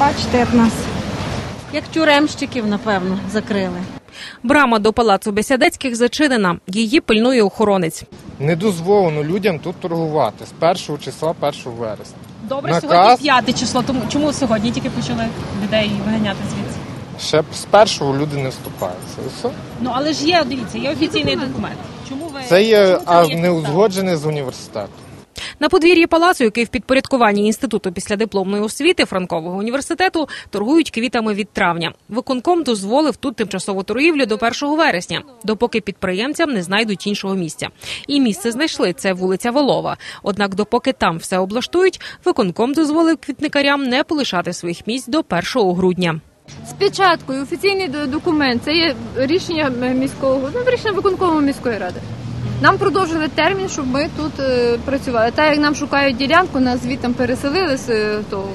Бачите, як нас Як тюремщиків, напевно, закрили. Брама до палацу Бесядецьких зачинена. Її пильнує охоронець. Не дозволено людям тут торгувати з першого числа 1 вересня. Добре, Наказ. сьогодні п'яте число. Тому чому сьогодні тільки почали людей виганяти звідси? Ще з першого люди не вступаються. Все. Ну але ж є, дивіться, є офіційний документ. Чому ви Це є чому а є не узгоджене з університетом. На подвір'ї палацу, який в підпорядкуванні інституту післядипломної освіти Франкового університету, торгують квітами від травня. Виконком дозволив тут тимчасову торгівлю до 1 вересня, допоки підприємцям не знайдуть іншого місця. І місце знайшли це вулиця Волова. Однак, допоки там все облаштують, виконком дозволив квітникарям не полишати своїх місць до 1 грудня. З печаткою, офіційний до- документ. Це є рішення е, міського, ну, рішення виконкому міської ради. Нам продовжили термін, щоб ми тут е, працювали. Так як нам шукають ділянку, нас звідти переселили з е, того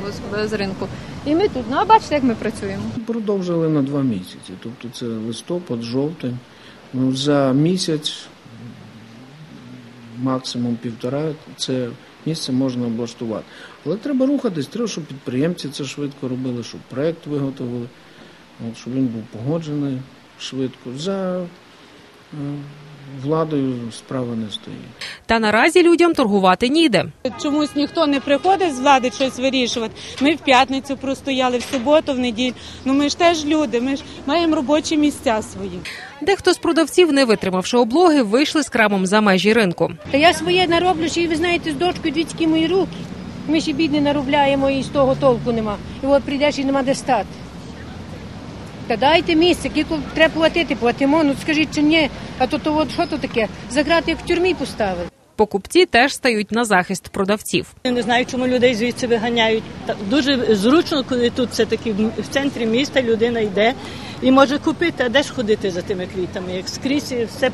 з, ринку. І ми тут. Ну а бачите, як ми працюємо. Продовжили на два місяці. Тобто це листопад, жовтень. Ну, за місяць, максимум півтора, це місце можна облаштувати. Але треба рухатись, треба, щоб підприємці це швидко робили, щоб проєкт виготовили, щоб він був погоджений швидко. За владою справа не стоїть. Та наразі людям торгувати ніде. Чомусь ніхто не приходить з влади щось вирішувати. Ми в п'ятницю простояли, в суботу, в неділю. Ну ми ж теж люди, ми ж маємо робочі місця свої. Дехто з продавців, не витримавши облоги, вийшли з крамом за межі ринку. Та я своє нароблю, ще й ви знаєте, з дочкою дві мої руки. Ми ще бідні наробляємо і з того толку нема. І от прийдеш і нема де стати. Та дайте місце, кілько треба платити, платимо. Ну скажіть, чи ні? А то, то от що то таке? Заграти як в тюрмі поставили. Покупці теж стають на захист продавців. Я не знаю, чому людей звідси виганяють. Та Дуже зручно, коли тут все таки в центрі міста людина йде і може купити, а де ж ходити за тими квітами? Як скрізь все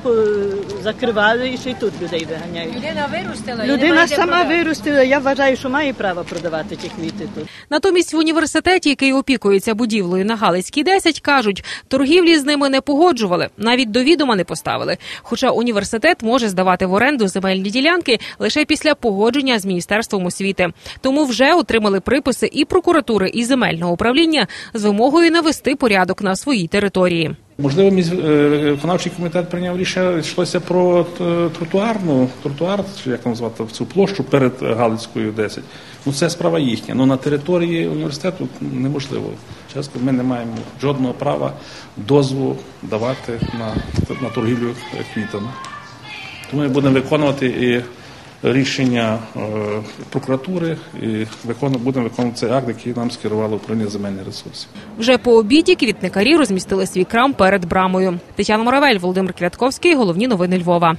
закривали і ще й тут людей виганяють. Людина виростила. Людина сама виростила. Я вважаю, що має право продавати ті квіти тут. Натомість в університеті, який опікується будівлею на Галицькій 10, кажуть, торгівлі з ними не погоджували, навіть до відома не поставили. Хоча університет може здавати в оренду земельні ділянки лише після погодження з міністерством освіти. Тому вже отримали приписи і прокуратури, і земельного управління з вимогою навести порядок на своїй території. Можливо, місь- е, виконавчий комітет прийняв рішення, йшлося про е, тротуарну, тротуар, чи як там звати, цю площу перед Галицькою 10. Ну це справа їхня. Ну на території університету неможливо. Чесно, ми не маємо жодного права дозволу давати на, на торгівлю квітами. Тому ми будемо виконувати і рішення е, прокуратури, і будемо виконувати цей акт, який нам скерувало управління земельних ресурсів. Вже по обіді квітникарі розмістили свій крам перед брамою. Тетяна Моравель, Володимир Квятковський. Головні новини Львова.